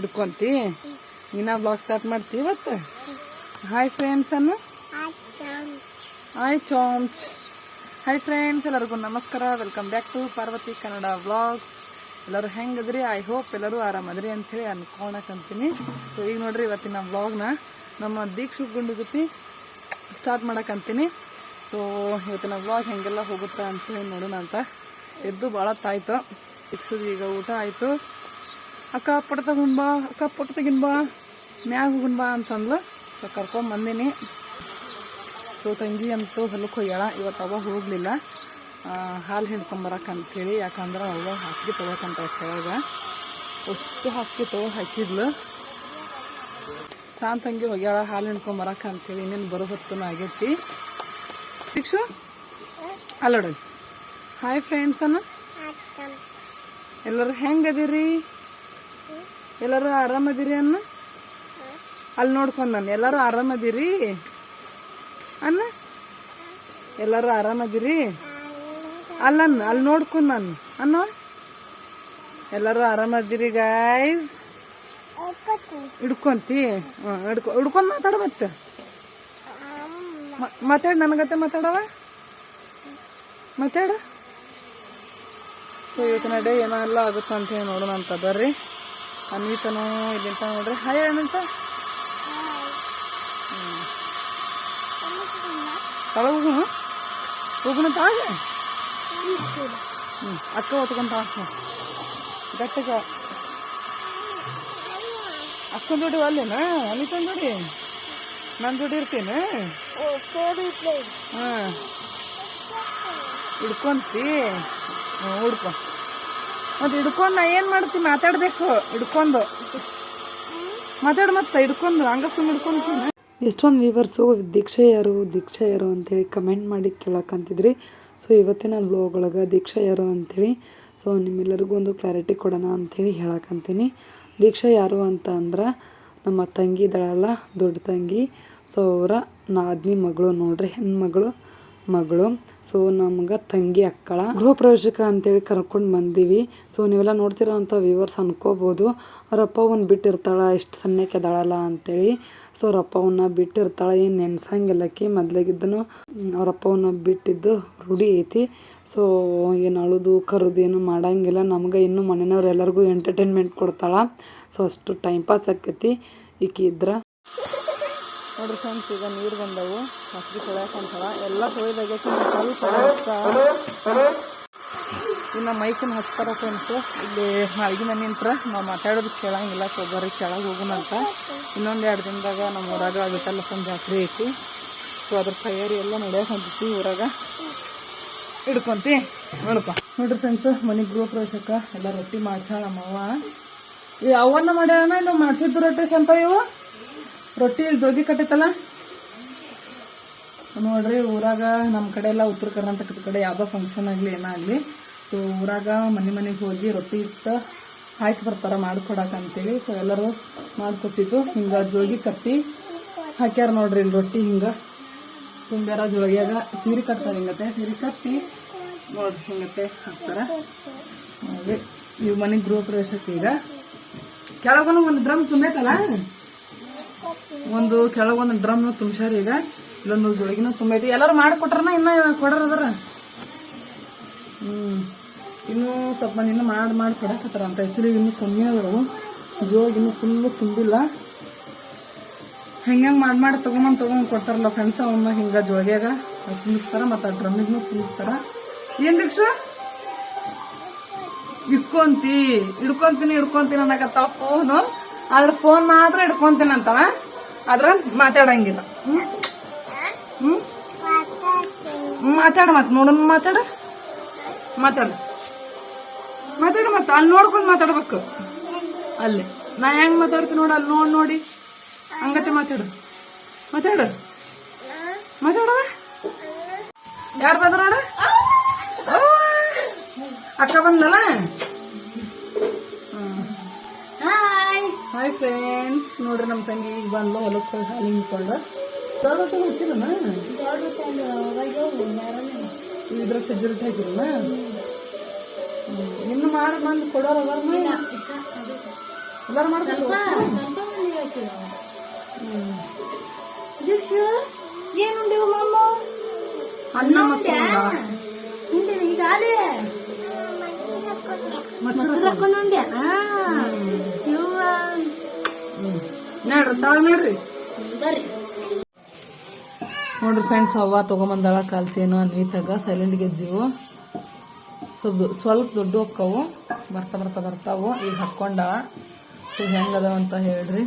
ಹಿಡ್ಕೊಂತಿ. ಇನ್ನ blog start ಮಾಡ್ತೀವಿ ಇವತ್ತು? ಹಾಯ್ ಫ್ರೆಂಡ್ಸ್ ಅನ್ನು. ಹಾಯ್ ಚೋಮ್ಚ್ ಹಾಯ್ ಫ್ರೆಂಡ್ಸ್ ಎಲ್ಲರಿಗೂ ನಮಸ್ಕಾರ. Welcome back to Parvati Kannada vlogs ಎಲ್ಲರೂ ಹೆಂಗದ್ರಿ? ಐ ಹೋಪ್ ಎಲ್ಲರೂ ಆರಾಮದ್ರಿ ಅಂಥೇಳಿ ಅನ್ಕೊಳಕಂತೀನಿ. ಸೊ ಈಗ ನೋಡ್ರಿ ಇವತ್ತಿನ ವ್ಲಾಗ್ನ ನಮ್ಮ ದೀಕ್ಷು ಗುಂಡು ಜೊತೆ ಸ್ಟಾರ್ಟ್ ಮಾಡಕಂತೀನಿ. ಸೊ ಇವತ್ತಿನ ವ್ಲಾಗ್ ಹೆಂಗೆಲ್ಲ ಹೋಗುತ್ತಾ ಅಂತೇಳಿ ನೋಡೋಣ ಅಂತ. ಎದ್ದು ಭಾಳ ತಾಯ್ತು ದೀಕ್ಷುದು ಈಗ ಊಟ ಆಯಿತು. ಅಕ್ಕ ಪಟ ತಗೊಂಡ್ ಬಾ ಅಕ್ಕ ಪಟ ತೆಗಿನ್ ಬಾ ಮ್ಯಾಗ ಹೋಗುನ್ ಬಾ ಅಂತಂದ್ಲು. ಸೊ ಕರ್ಕೊಂಬಂದಿನಿ ಬಂದೀನಿ. ಸೊ ತಂಗಿ ಅಂತೂ ಹೊಲಕ್ಕೆ ಹೋಗ್ಯಾಳ. ಇವತ್ತು ಅವ ಹೋಗಲಿಲ್ಲ. ಹಾಲು ಹಿಂಡ್ಕೊಂಬರಕ್ಕೆ ಅಂತೇಳಿ ಯಾಕಂದ್ರೆ ಅವ ಹಾಸಿಗೆ ತೊಗೊಳಕಂತ ಕೆಳಗ ಅಷ್ಟು ಹಾಸಿಗೆ ತೊಗೊ ಹಾಕಿದ್ಲು. ಸಾನ್ ತಂಗಿ ಹೋಗ್ಯಾಳ ಹಾಲು ಹಿಂಡ್ಕೊಂಬರಕ್ಕೆ ಅಂತೇಳಿ ಇನ್ನೇನು ಬರೋ ಹೊತ್ತು ಆಗೈತಿ. ಶಿಕ್ಷು ಅಲ್ಲೋಡಲ್ ಹಾಯ್ ಫ್ರೆಂಡ್ಸ್ ಅನ್ನ. ಎಲ್ಲರೂ ಹೆಂಗದಿರಿ ಎಲ್ಲರೂ ಆರಾಮದಿರಿ ಅನ್ನ ಅಲ್ಲಿ ನೋಡ್ಕೊಂಡು ನಾನು ಎಲ್ಲರೂ ಆರಾಮದಿರಿ? ಅನ್ನ ಎಲ್ಲರೂ ಆರಾಮದಿರಿ? ಅಲ್ಲನ್ನ ಅಲ್ಲಿ ನೋಡ್ಕೊಂಡು ನಾನು ಅನ್ನೋ ಎಲ್ಲರೂ ಆರಾಮದಿರಿ ಗಾಯ್ಸ್ ಹಿಡ್ಕೊಂತಿ? ಹಿಡ್ಕೊ ಹಿಡ್ಕೊಂಡ್ ಮಾತಾಡ ಮತ್ತೆ. ಮಾತಾಡ ನನಗತ್ತೆ ಮಾತಾಡವ? ಮಾತಾಡ. ಸೊ ಇವತ್ತಿನ ಏನೋ ಎಲ್ಲ ಆಗುತ್ತಂತ ಹೇಳಿ ನೋಡೋಣ ಅಂತ ಬರ್ರಿ. ಅನ್ವಿತನೋ ಇಲ್ಲಿಂತ ನೋಡ್ರಿ. ಹಾಯ್ ಏನಂತ ತಳಗ ಹೋಗುಣ ಹೋಗುಣ ಹ್ಞೂ ಅಕ್ಕ ಹೊತ್ಕೊಂತ ಗಟ್ಟಗ. ಅಕ್ಕನ ಜೋಡಿ ಅಲ್ಲೇನ? ಅನಿತನ ಜೋಡಿ? ನನ್ನ ಜೋಡಿ ಇರ್ತೀನಿ? ಹಾಂ ಹಿಡ್ಕೊಂತಿ ಹ್ಞೂ ಹಿಡ್ಕೊ. ಮತ್ತೆ ಹಿಡ್ಕೊಂಡು ನಾ ಏನು ಮಾಡ್ತಿ? ಮಾತಾಡಬೇಕು. ಹಿಡ್ಕೊಂಡು. ಮಾತಾಡ್ ಮತ್ತೆ, ಹಿಡ್ಕೊಂಡು. ಹಂಗ ಸುಮ್ಮನೆ ಹಿಡ್ಕೊಂತೀನಿ ಎಷ್ಟೊಂದು ದೀಕ್ಷಾ ಯಾರು ದೀಕ್ಷೆ ಯಾರು ಅಂತೇಳಿ ಕಮೆಂಟ್ ಮಾಡಿ ಕೇಳಕ್ಕಂತಿದ್ರಿ ಸೊ ಇವತ್ತಿನ ವ್ಲಾಗ್ ಒಳಗೆ ದೀಕ್ಷೆ ಯಾರು ಅಂತೇಳಿ ಸೊ ನಿಮ್ಮೆಲ್ಲರಿಗೂ ಒಂದು ಕ್ಲಾರಿಟಿ ಕೊಡೋಣ ಅಂತೇಳಿ ಹೇಳಕ್ಕಂತೀನಿ ದೀಕ್ಷಾ ಯಾರು ಅಂತ ಅಂದ್ರೆ ನಮ್ಮ ತಂಗಿ ಇದ್ದಾಳಲ್ಲ ದೊಡ್ಡ ತಂಗಿ. ಸೊ ಅವರ ನಾದ್ನಿ ಮಗಳು ನೋಡ್ರಿ ಹೆಣ್ಮಗಳು ಮಗಳು. ಸೊ ನಮ್ಗೆ ತಂಗಿ ಅಕ್ಕಳ. ಗೃಹ ಪ್ರವೇಶಕ್ಕೆ ಅಂತೇಳಿ ಕರ್ಕೊಂಡು ಬಂದೀವಿ. ಸೊ ನೀವೆಲ್ಲ ನೋಡ್ತಿರೋ ಅಂಥ ವ್ಯೂವರ್ಸ್ ಅನ್ಕೋಬೋದು. ಅವ್ರಪ್ಪ ಅವ್ನ ಬಿಟ್ಟಿರ್ತಾಳ ಎಷ್ಟು ಸಣ್ಣಕ್ಕೆ ಅದಾಳಲ್ಲ ಅಂತೇಳಿ. ಸೊ ಅವ್ರಪ್ಪ ಅವನ್ನ ಬಿಟ್ಟಿರ್ತಾಳೆ, ಏನು ನೆನ್ಸಂಗಿಲ್ಲಕ್ಕಿ ಮೊದ್ಲಾಗಿದ್ದನು ಅವ್ರಪ್ಪ ಅವನ್ನ ಬಿಟ್ಟಿದ್ದು ರೂಢಿ ಐತಿ. ಸೊ ಏನು ಅಳುದು, ಕರುದು ಏನು ಮಾಡಂಗಿಲ್ಲ. ನಮ್ಗೆ ಇನ್ನೂ ಮನೆಯವ್ರು ಎಲ್ಲರಿಗೂ ಎಂಟರ್ಟೈನ್ಮೆಂಟ್ ಕೊಡ್ತಾಳೆ. ಸೊ ಅಷ್ಟು ಟೈಮ್ ಪಾಸ್ ಆಕೈತಿ. ಈಕೆ ಇದ್ರ. ನೋಡ್ರಿ ಫ್ರೆಂಡ್ಸ್ ಈಗ ನೀರು ಬಂದವು. ಹಸಿರು ತೊಳ್ಯಾಕಂತಾಳ ಎಲ್ಲ ತೊಳಿದಾಗೆ ಸ್ವಲ್ಪ ಇನ್ನು ಮೈಕನ್ನ ಹಚ್ತಾರ ಫ್ರೆಂಡ್ಸ್ ಇಲ್ಲಿ ಅಡುಗೆ ಮನೆ ನಿಂತ್ರ ನಾವು ಮಾತಾಡೋದು ಕೇಳಂಗಿಲ್ಲ ಸೊ ಬರೀ ಕೆಳಗೆ ಹೋಗೋಣಂತ ಇನ್ನೊಂದು ಎರಡು ದಿನದಾಗ ನಮ್ಮ ಊರಾಗ ವಿಠಲಪ್ಪನ ಜಾತ್ರೆ ಐತಿ. ಸೊ ಅದ್ರ ತಯಾರಿ ಎಲ್ಲ ನಡೆಯಕ್ಕೆ ಹೊಂದಿತಿ ಊರಾಗ. ಹಿಡ್ಕೊಂತಿ? ನೋಡಪ್ಪ. ನೋಡ್ರಿ ಫ್ರೆಂಡ್ಸ್ ಮನೆ ಗೃಹ ಪ್ರವೇಶಕ್ಕೆ ಎಲ್ಲ ರೊಟ್ಟಿ ಮಾಡ್ಸಾಳ ನಮ್ಮವ್ವ ಈ ಅವನ್ನ ಮಾಡ್ಯಾಳ ಇನ್ನು ಮಾಡಿಸಿದ್ದು ರೊಟ್ಟಿ ಶಂತ ಇವು? ರೊಟ್ಟಿ ಜೋಗಿ ಕಟ್ಟೈತಲ್ಲ ನೋಡ್ರಿ, ಊರಾಗ ನಮ್ಮ ಕಡೆ ಎಲ್ಲ ಉತ್ತರ ಕರ್ನಾಟಕದ ಕಡೆ ಯಾವುದೋ ಫಂಕ್ಷನ್ ಆಗಲಿ ಏನಾಗಲಿ ಸೊ ಊರಾಗ ಮನೆ ಮನೆಗೆ ಹೋಗಿ ರೊಟ್ಟಿ ಇಟ್ಟು ಹಾಕಿ ಬರ್ತಾರ ಮಾಡ್ಕೊಡಕ್ಕೆ ಅಂತೇಳಿ. ಸೊ ಎಲ್ಲರೂ ಮಾಡ್ಕೊಟ್ಟಿದ್ದು. ಹಿಂಗ ಜೋಗಿ ಕಟ್ಟಿ ಹಾಕ್ಯಾರ ನೋಡ್ರಿ ಇಲ್ಲಿ ರೊಟ್ಟಿ ಹಿಂಗ. ತುಂಬ್ಯಾರ ಜೋಗಿಯಾಗ ಸೀರೆ ಕಟ್ತಾರೆ ಹಿಂಗತ್ತೆ. ಸೀರೆ ಕಟ್ಟಿ ನೋಡ್ರಿ ಹಿಂಗತ್ತೆ ಹಾಕ್ತಾರ. ನೋಡ್ರಿ, ಇವ್ ಮನೆ ಗೃಹ ಪ್ರವೇಶಕ್ಕೆ ಈಗ ಕೆಳಗೂ ಒಂದು ಡ್ರಮ್ ತುಂಬೈತಲ್ಲ ಒಂದು ಕೆಳಗೊಂದು ಡ್ರಮ್ ತುಂಬಿಸ್ಯಾರ ಈಗ. ಇಲ್ಲೊಂದು ಜೋಳಿಗಿನ ತುಂಬೈತಿ ಎಲ್ಲರೂ ಮಾಡಿಕೊಟ್ರನ ಇನ್ನ ಕೊಡ್ರ ಅದರ. ಹ್ಮ್. ಇನ್ನು ಸ್ವಲ್ಪ ಮಂದಿ ಇನ್ನು ಮಾಡಿ ಮಾಡಿ ಕೊಡಕತ್ತಾರ ಅಂತ. ಆಕ್ಚುಲಿ ಇನ್ನು ಕಮ್ಮಿ ಅದಾವು. ಜೋಳಿಗೆ ಇನ್ನು ಫುಲ್ ತುಂಬಿಲ್ಲ. ಹೆಂಗ ಮಾಡಿ ಮಾಡಿ ತಗೊಂಬಂದ್ ತಗೊಂಡ್ ಕೊಡ್ತಾರಲ್ಲ ಫ್ರೆಂಡ್ಸ್ ಅವನ್ನ ಹಿಂಗ ಜೋಳಿಗ್ಯಾಗ. ತುಂಬಿಸ್ತಾರ ಮತ್ತ ಆ ಡ್ರಮ್ಮಿಗೂ ತುಂಬಿಸ್ತಾರ. ಏನ್ ದೀಕ್ಷು? ಇಟ್ಕೊಂತಿ. ಹಿಡ್ಕೊಂತೀನಿ ಹಿಡ್ಕೊಂತೀನಿ ಅನ್ನಕತ್ತಾವ ಫೋನು ಆದ್ರ ಫೋನ್ ಮಾತ್ರ ಇಟ್ಕೊಂತೀನಂತವ ಆದ್ರ ಮಾತಾಡಂಗಿಲ್ಲ. ಹ್ಮ್? ಮಾತಾಡ ಮತ್, ನೋಡೋಣ ಮಾತಾಡ. ಮಾತಾಡ. ಮಾತಾಡ ಮತ್ತ ಅಲ್ಲಿ ನೋಡ್ಕೊಂಡ್ ಮಾತಾಡ್ಬೇಕು. ಅಲ್ಲಿ. ನಾ ಹೆಂಗ್ ಮಾತಾಡ್ತೀನಿ ನೋಡ, ಅಲ್ಲಿ ನೋಡ್ ನೋಡಿ. ಹಂಗತೆ ಮಾತಾಡು. ಮಾತಾಡು. ಮಾತಾಡ ಯಾರು ಬಂದ್ರ ನೋಡ? ಅಕ್ಕ ಬಂದಲ್ಲ ಹಾಯ್ ಫ್ರೆಂಡ್ಸ್ ನೋಡ್ರಿ ನಮ್ಮ ತಂಗಿ ಈಗ ಬಂದ್ಲು ಹೊಲಕ್ಕೆ ಹೋಗಿ ಹಾಲು ಹಿಂಡ್ಕೊಂಡು. ದೊಡ್ಡ ಮುಗಿಸಿರನ ಇದ್ರಾಗ ಸಜ್ಜಿ ರೊಟ್ಟಿ ಹಾಕಿರನ ಇನ್ನು ಮಾಡಿ ಬಂದು ಕೊಡೋರು ಎಲ್ಲಾರು ಮಾಡ್ಬೇಕು ದೀಕ್ಷು ಏನ್ ಉಂಡೆವು ಮಾಮ ಅನ್ನ ಮಸಾಲ ನೋಡ್ರಿ ತಾವ ನೋಡ್ರಿ. ಬರ್ರಿ. ನೋಡ್ರಿ ಫ್ರೆಂಡ್ಸ್ ಅವ್ವ ತಗೊಂಬಂದಳ ಕಾಲ್ಚೇನು ಅನ್ವಿತಾಗ ಸೈಲೆಂಟ್ ಗೆಜ್ಜಿವು ಸ್ವಲ್ಪ ಸ್ವಲ್ಪ ದೊಡ್ಡ ಹೋಕ್ಕವು ಬರ್ತಾ ಬರ್ತಾ ಬರ್ತಾವು ಈಗ ಹಾಕೊಂಡ ಸೊ ಹೆಂಗದಾವ ಅಂತ ಹೇಳ್ರಿ.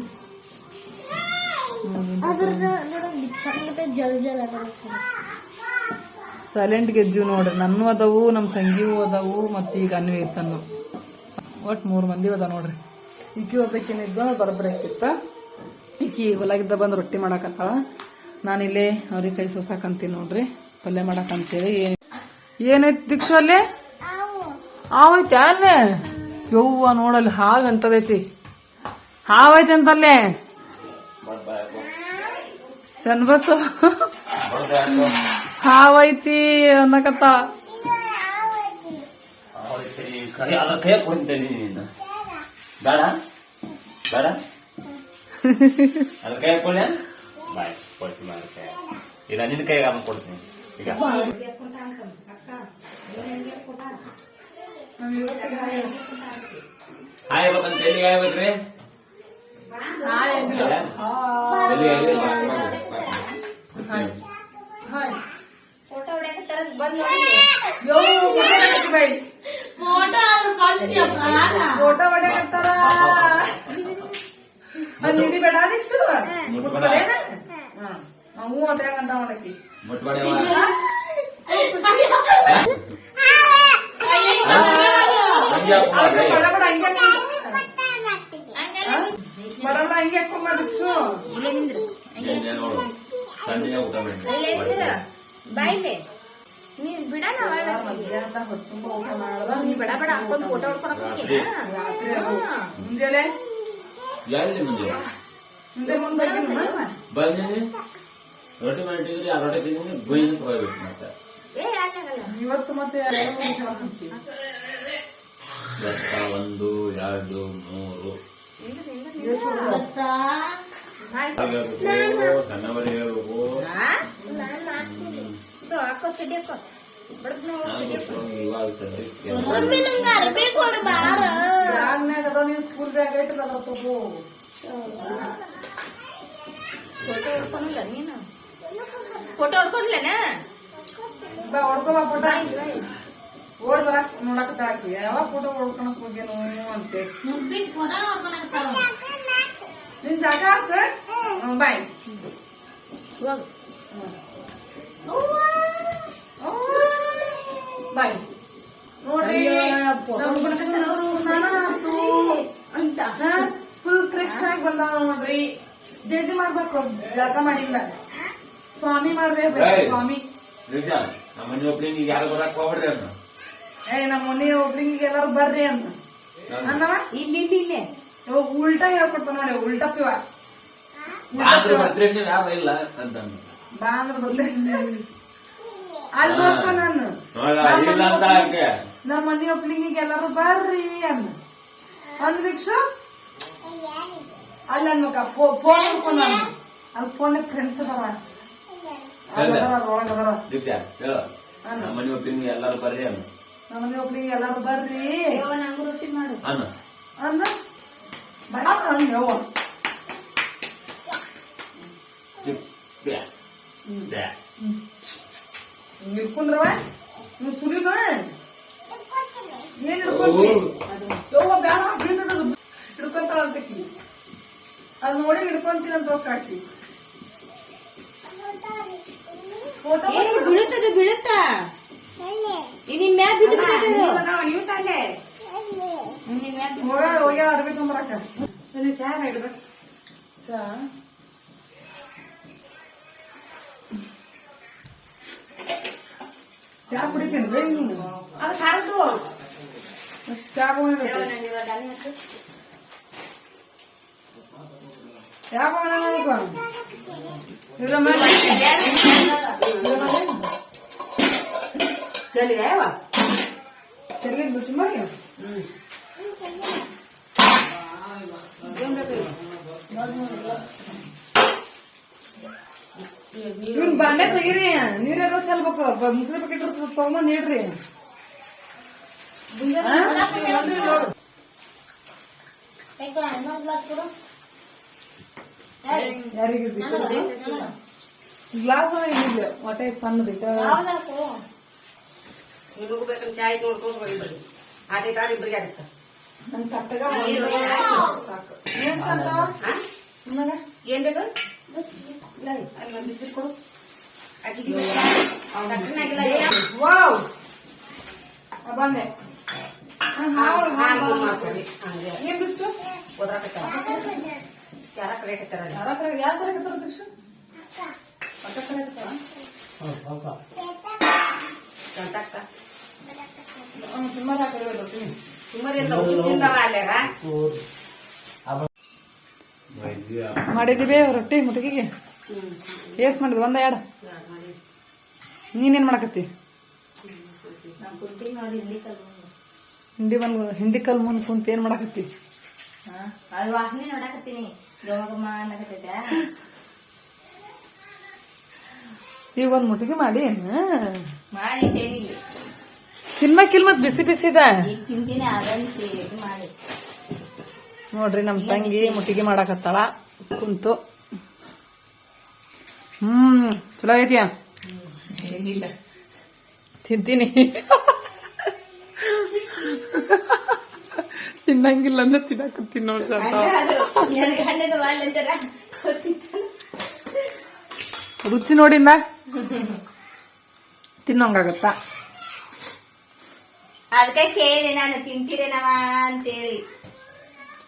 ಸೈಲೆಂಟ್ ಗೆಜ್ಜು ನೋಡ್ರಿ. ನನ್ನ ಅದಾವು ನಮ್ಮ ತಂಗಿವು ಅದಾವು ಮತ್ತು ಈಗ ಅನ್ವಿತನು. ಒಟ್ಟು ಮೂರು ಮಂದಿ ಅದ ನೋಡ್ರಿ. ಈಕಿ ಬರಬ್ರಿ ಆಕಿತ್ತ ಈಕಿ ಹೊಲಗಿದ್ದ ಬಂದು ರೊಟ್ಟಿ ಮಾಡಾಕತ್ತಾಳ. ನಾನಿಲ್ಲೇ ಅವ್ರಿಗೆ ಕೈ ಸೋಸಾಕಂತೀನಿ ನೋಡ್ರಿ. ಪಲ್ಯ ಮಾಡಾಕಂತೇಳಿ ಏನ್ ಏನೈತಿ ದೀಕ್ಷು ಅಲ್ಲೇ? ಹಾವೈತೆ ಅಲ್ಲೇ? ಯವ್ವ ನೋಡಲ್ಲಿ ಹಾವು ಎಂತದೈತಿ? ಹಾವೈತೆ ಅಂತಲ್ಲೇ? ಚನ್ಬಸ್ಸು ಹಾವೈತಿ ಅನ್ನಕತ್ತ. ಬೇಡ? ಬೇಡ? ಅದ ಕೈ ಕೊಡ್ಲ ಬಾಯ್ ಕೊಡ್ತೀನಿ ಮಾಡಿ ಕೈ ಈಗ ನಿನ್ನ ಕೈಗೆ ಅದನ್ನ ಕೊಡ್ತೀನಿ ಈಗ ಹಾಯ್ ಬೇಕಂತ ಎಲ್ಲಿಗೆ ಹಾಯ್ಬೇಕ್ರಿ ಎಲ್ಲಿಗೆ ಫೋಟೋ ಹೊಡ್ಯಾಕತ್ತಾರ ಬಂದ್ ಫೋಟೋ ಹೊಡ್ಯಾಕತ್ತಾರ ಅದ್ ಹಿಡಿಬೇಡ ದೀಕ್ಷು ಮುಟ್ಬೇಡ ಹ್ಞೂ ಅಂತ ಹೆಂಗಂತ ಮಾಡಕಿ ಮುಟ್ಬೇಡ ಬಡ ಬಡ ಹಂಗೆ ಬಡ ಬಡ ಹಂಗೆ ಹಾಕೊಂಬ ದೀಕ್ಷು ನೋಡು ಸಣ್ಣ ಊಟ ಮಾಡಿ ಬಾಯ್ಲೆ ನೀನ್ ಬಿಡಣ ಮಧ್ಯಾಹ್ನ ಹೊತ್ತು ತುಂಬ ಊಟ ಮಾಡ್ದ ನೀ ಬಡ ಬಡ ಹಾಕೊಂಡ್ ಫೋಟೋ ಹೊಡ್ಕೊಳಕ್ ಹೋಗಿ ರಾತ್ರಿ ಅದು ಮುಂಜಾನೆ ಎಲ್ಲಿ ಮುಂಜೆ ಮುಂದೆ ಬಂದಿನಿ. ರೊಟ್ಟಿ ಮಾಡಿಟ್ಟಿದ್ರಿ ಆ ರೊಟ್ಟಿ ತಿಂದಿನಿ ಬೈನ್ ಅಂತ ಹೋಗ್ಬಿಟ್ಟು ಮತ್ತೆ ಇವತ್ತು ಮತ್ತೆ ಒಂದು ಎರಡು ಮೂರು. ಗೊತ್ತಾ ಹೇಳ್ಬೇಕು ಸಣ್ಣವರೇ ಹೇಳ್ಬೇಕು ಇದು ಹಾಕೋ ಚಡ್ಡಿ ಹಾಕೋ ಬಡದ್ ನಾನು ಗೊತ್ತು, ಇವಾಗ ಸದ್ಯಕ್ಕೆ ಬ್ಯಾಗ್ನ್ಯಾಗ ಅದಾವ ನೀನ್ ಸ್ಕೂಲ್ ಬ್ಯಾಗ್ ಐತಲ್ಲ ಅದ್ರ ತಗೋ ಫೋಟೋ ಹೊಡ್ಕೊಂಡಿಲ್ಲ ನೀನು ಫೋಟೋ ಹೊಡ್ಕೊಂಡಿಲ್ಲನ ಬಾ ಹೊಡ್ಕೋ ಬಾ ಫೋಟೋ ಓಡ್ ಬರಾಕ್ ನೋಡಕತ್ತಾಳ ಆಕಿ ಯಾವಾಗ ಫೋಟೋ ಹೊಡ್ಕೊಳಕ್ ಹೋಗ್ಯೇನು ಅಂತೆ ನಿನ್ ಜಾಗ ಹಾಕ ಹ್ಮ್, ಬಾಯ್ ಹೋಗು ಬಾಯ್. ನೋಡ್ರಿ. ಅಂತ. ಫುಲ್ ಫ್ರೆಶ್ ಆಗಿ ಬಂದವ ನೋಡ್ರಿ. ಜೇಜಿ ಮಾಡ್ಬೇಕು ಜಳಕ ಮಾಡಿಲ್ಲ. ಸ್ವಾಮಿ ಮಾಡ್ರಿ ಸ್ವಾಮಿ. ನಿಜ ನಮ್ಮ ಮನೆ ಒಬ್ಳಿಗೆ ಯಾರು ಬರಕ್ ಹೋಗ್ಬಿಡ್ರಿ ಅನ್ನ. ಏ ನಮ್ಮ ಮನೆ ಒಬ್ಳಿಗೆ ಎಲ್ಲಾರು ಬರ್ರಿ ಅಂತ ಅನ್ನವ? ಇಲ್ಲಿ ಇಲ್ಲಿ ಇಲ್ಲೇ. ಇವಾಗ ಉಲ್ಟಾ ಹೇಳ್ಕೊಡ್ತಾನ ನೋಡಿ ಉಲ್ಟಾ ಪಿವ. ನೀವು ಯಾರು ಇಲ್ಲ ಅಂತ ಅಂದ. ಬಾ ಅಂದ್ರೆ ಬರ್ಲಿ ಅಲ್ಲಿ ಬರ್ತ ನಾನು. ಇಲ್ಲ ಅಂತ ಆಕೆ ನಮ್ಮ ಮನೆ ಒಪ್ಲಿಂಗಿಗೆ ಎಲ್ಲಾರು ಬರ್ರಿ ಅನ್ನ. ಅಂದ್ ದೀಕ್ಷು ಅಲ್ಲ ಅನ್ಬೇಕ ಫೋನ್ ಫೋನ್ ಅಲ್ಲಿ ಫೋನ್ ಫ್ರೆಂಡ್ಸ್ ಅದಾರ. ನಮ್ಮ ಮನೆ ಎಲ್ಲಾರು ಬರ್ರಿ ಅನ್ನ. ನಮ್ಮ ಮನೆ ಒಬ್ಳಿಗೆ ಎಲ್ಲಾರು ಬರ್ರಿ. ನಂಗೂ ರೊಟ್ಟಿ ಮಾಡು. ಅನ್ನ. ಹಿಡ್ಕೊಂಡ್ರವ ನೀವು ಸುಲಿನ ಏನ್ ಹಿಡ್ಕೊಂತಿ ಯವ್ವ ಬೇಡ ಬೀಳ್ತದ ಹಿಡ್ಕೊಂತಾಳ ಅಂತಕಿ. ಅದ್ ನೋಡಿ ಹಿಡ್ಕೊಂತೀನಿ ಅಂತ ಏ ಬೀಳುತ್ತದೆ ಬೀಳುತ್ತಾ? ನಿನ್ ಮ್ಯಾಗ ಬಿದ್ದು ಬಿಟ್ಟೈತೆ ಅದು. ನೀವು ತಾನೆ? ನಿನ್ ಮ್ಯಾಗ್ ಬಿದ್ದು- ಹೋಗ ಹೋಗ್ಯಾಳ ಅರ್ಬಿ ತೊಂಬರಕ. ಚಾ ಇಡ್ಬೇಕು ಚಾ? ಚಾ ಕುಡಿತೀನಿ ಬೇಗ ನೀನು ಅದು ಖಾರದ್ದು ಚಾ ಕುಡಿಬೇಕು ನಂಗೆ ಇವಾಗ ಅಲ್ಲಿ ಹಾಕು. ಚಾ ಕುಡಿಬೇಕು ಇದ್ರ ಮೇಲೆ ಚಳಿ ಯಾವ ಚರ್ಗಿ ಬಿಟ್ಟು ಮಾಡಿ ಇವ್ನ್ ಬಾಂಡೆ ತೆಗೀರಿ ನೀರ್ ಚೆಲ್ಬೇಕು. ಚಲ್ಬೇಕು ಮುಸ್ರಿ ಪ್ಯಾಕೆಟ್ ಇರ್ತದ ತಗೊಂಬಂದ್ ನೀಡ್ರಿ ಯಾರಿಗೆ ಗ್ಲಾಸ್ ಇಲ್ಲ ಹೊಟ್ಟೆ ಸಣ್ಣದೈತ ನಿಮಗೂ ಚಾಯ್ ನೋಡ್ಕೊಂಡು ಬರೀಬೇಡಿ ಆಟೆ ಕಾಡಿ ಇಬ್ಬರಿಗೆ ಆಗುತ್ತೆ. ನನ್ ತಟ್ಟಗ ಸಾಕು. ಏನ್ ಬೇಕು? ಅಲ್ಲಿ ಅಲ್ಲ ಬಿಸ್ಕಿಟ್ ಕೊಡು ಬಂದೆ. ಏನ್ ದಿಕ್ಷು. ಯಾರ ಅಲ್ಲಿ? ಯಾರ ಕಡೆ ಯಾರ ಕಡೆ ದಿಕ್ಷು ಅಕ್ಕ ಕಡೆ. ಸುಮಾರು ಹಾಕಿ ರೊಟ್ಟಿ ಸುಮಾರು ಎಲ್ಲ ಉಪ್ಪು ತಿಂದವ ಅಲ್ಲಾಗ? ಮಾಡಿದೀವಿ ರೊಟ್ಟಿ ಮುಟಗಿಗೆ ಹ್ಮ್. ಏಸ್ ಮಾಡಿದ್ವಿ ಒಂದ ಎರಡು? ನೀನೇನ್ ಮಾಡಕತ್ತಿ. ಹಿಂಡಿ ಬಂದ್ ಹಿಂಡಿ ಕಲ್ ಮುಂದ್ ಕುಂತ ಏನ್ ಮಾಡಕತ್ತಿ ಹಾ? ಅದು ವಾಸನೆ ನೋಡಕತ್ತೀನಿ ಗಮ ಗಮ ಅನ್ನಕತ್ತೈತೆ ಈಗ ಒಂದ್ ಮುಟಗಿ ಮಾಡಿ ಏನ್ ಮಾಡಿ ತಿನ್ಬೇಕಿಲ್ ಮತ್ ಬಿಸಿ ಬಿಸಿದ ತಿಂತೀನಿ ಮಾಡಿ ನೋಡ್ರಿ ನಮ್ ತಂಗಿ ಮುಟ್ಟಿಗೆ ಮಾಡಕತ್ತಾಳ ಕುಂತು ಹ್ಮ್ ಚಲೋ ಐತಿಯಾ ಏನಿಲ್ಲ. ತಿಂತೀನಿ. ತಿನ್ನಂಗಿಲ್ಲ ಅಂದ್ರೆ ತಿನ್ನಕತ್ತೀನಿ ತಿನ್ನೋ ರುಚಿ ನೋಡಿನ ತಿನ್ನೋಂಗಾಗತ್ತ? ಅದಕ್ಕೆ ಕೇಳಿದೆ ನಾನು ತಿಂತೀರೇನವ ಅಂತೇಳಿ.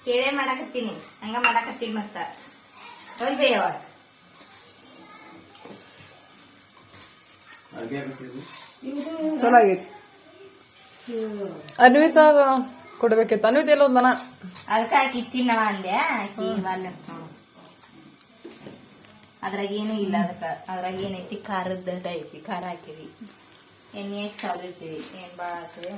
ಕೇಳೇ ಮಾಡಕತ್ತೀನಿ. ಹಂಗ ಮಾಡಕತ್ತೀನಿ ಮತ್ತ. ಹೋಯ್ ಚಲೋ ಆಗೈತಿ ಅನ್ವಿತ ಕೊಡ್ಬೇಕಿತ್ತು. ಅನ್ವಿತ ಎಲ್ಲ ಒಂದನ ಅದಕ್ಕೆ ಆಕಿ ತಿನ್ನವ ಅಂದೆ. ಆಕಿ ಅದ್ರಾಗ ಏನೂ ಇಲ್ಲ ಅದಕ್ಕೆ. ಅದ್ರಾಗ ಏನೈತಿ ಖಾರದ ಐತಿ. ಖಾರ ಹಾಕಿವಿ ಎಣ್ಣೆ ಸಾವಿರ್ತೀವಿ ಏನ್ ಬಾಳ ಹಾಕ್ರಿ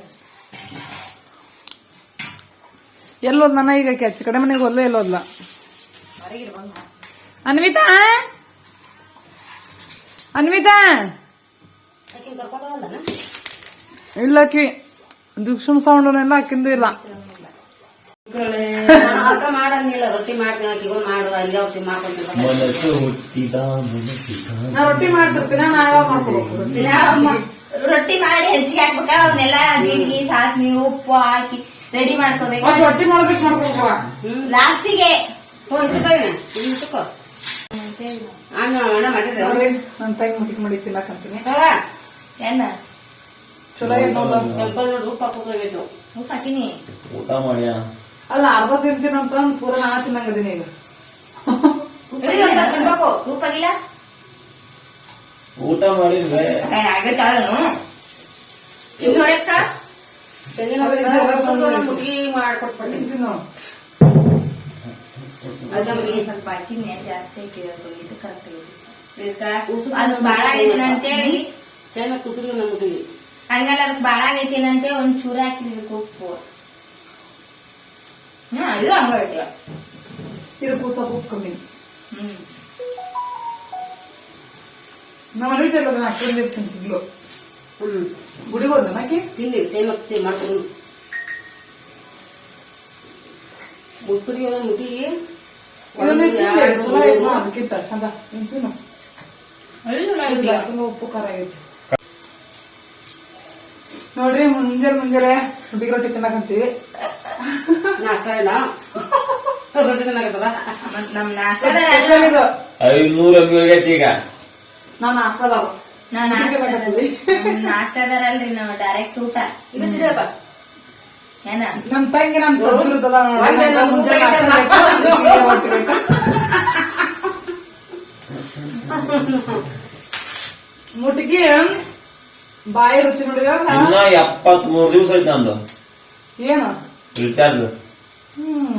ಎಲ್ಲೋದ್ ನನ್ನ ಈಗ ಕೆಚ್ಚ ಕಡೆ ಮನೆಗೆ ಹೋದ್ಲ ಎಲ್ಲೋದ್ಲ ಅನ್ವಿತಾ? ಅನ್ವಿತಾ? ಇಲ್ಲ ಅಕ್ಕಿ ದೀಕ್ಷಣ ಸೌಂಡ್ ಎಲ್ಲ ಅಕ್ಕಿಂದು ಇಲ್ಲ. ರೊಟ್ಟಿ ಮಾಡ್ತಿರ್ತೀನಿ ರೊಟ್ಟಿ? ಮಾಡಿ ಹೆಚ್ಚಿಗೆ ಹಾಕ್ಬೇಕ? ಅವ್ರನ್ನೆಲ್ಲ ಜೀರಿಗೆ ಸಾಸ್ಮಿ ಉಪ್ಪು ಹಾಕಿ ರೆಡಿ ಮಾಡ್ಕೋಬೇಕು. ರೊಟ್ಟಿ ಮಾಡ್ಬೇಕು ಲಾಸ್ಟಿಗೆ ನೋಡ್ರಿ ನನ್ ತಾಯಿ ಮುಟ್ಟಿಗೆ ಮಾಡಿ ತಿನ್ನಕಂತೀನಿ. ಏನ? ಚಲೋ ಐತ್ ನೋಡ. ಉಪ್ಪು ಹಾಕಿನಿ ಊಟ ಮಾಡ್ಯಾ? ಅಲ್ಲ ಅರ್ಧ ತಿಂತೀನಂತ ಪೂರ ನಾ ತಿನ್ನಂಗದೀನಿ ಈಗ. ಊಟ ಮಾಡಿದ್ರೆ ಆಗತ್ತಾನು ಇವ್ ನೋಡಕ್ಕ ನಾವು. ಅದಕ್ಕೆ ಸ್ವಲ್ಪ ಹಾಕಿನಿ ಜಾಸ್ತಿ ಹಾಕಿರೋದು ಇದು ಕರೆಕ್ಟ್ ಇದಕ್ಕ ಅದು ಬಾಳ ಆಗೈತಿ ಅಂತೇಳಿ. ಹಂಗಲ್ಲ ಅದಕ್ಕೆ ಬಾಳ ಆಗೈತಿ ಅಂತ ಒಂದ್ ಚೂರ ಹಾಕಿದ್ವಿ ಉಪ್ಪು. ಹ್ಮ್ ಇದು ಹಂಗೈತಿ ಇದಕ್ಕೂ ಸ್ವಲ್ಪ ಉಪ್ಪು ಕಮ್ಮಿ. ಹ್ಮ್. ಅನ್ವಿತ ಎಲ್ಲ ಹಾಕೊಂಡು ತಿಂತಿದ್ಲು ಗುಡಿಗೆ ಹೋದ ತಿಂಡಿ ಮಾಡ್ಕೊಂಡು ಮುಟ್ಟಿಗೆ ಅದಕ್ಕಿಂತ. ತುಂಬಾ ಉಪ್ಪು ಖಾರ ಆಗೈತಿ. ನೋಡ್ರಿ ಮುಂಜಾನೆ ಮುಂಜಾನೆ ರೊಟ್ಟಿ ರೊಟ್ಟಿ ತಿನ್ನಕಂತೀವಿ ನಾಷ್ಟ ಇಲ್ಲ ರೊಟ್ಟಿ ತಿನ್ನಕತ್ತದ? ಮತ್ತ್ ನಮ್ ನಾಷ್ಟ ಸ್ಪೆಷಲ್ ಇದು. ಐನೂರ ಹೋಗೈತಿ ಈಗ. ನಾವ್ ನಾಷ್ಟ ನಾಷ್ಟದಾರಲ್ರಿ ನಾವು ಡೈರೆಕ್ಟ್ ಊಟ. ಇದು ತಿನ್ನಪ್ಪ ಏನ? ನಮ್ ತಂಗಿ ನಮ್ ನಮ್ ಮುಂಜಾನೆ. ಮುಟ್ಗಿ ಬಾಯಿ ರುಚಿ ನೋಡಿದ್ರ ಇನ್ನ ಎಪ್ಪತ್ ಮೂರ್ ದಿವ್ಸ ಐತಿ ನಂದು. ಏನು? ರಿಚಾರ್ಜ್ ಹ್ಮ್.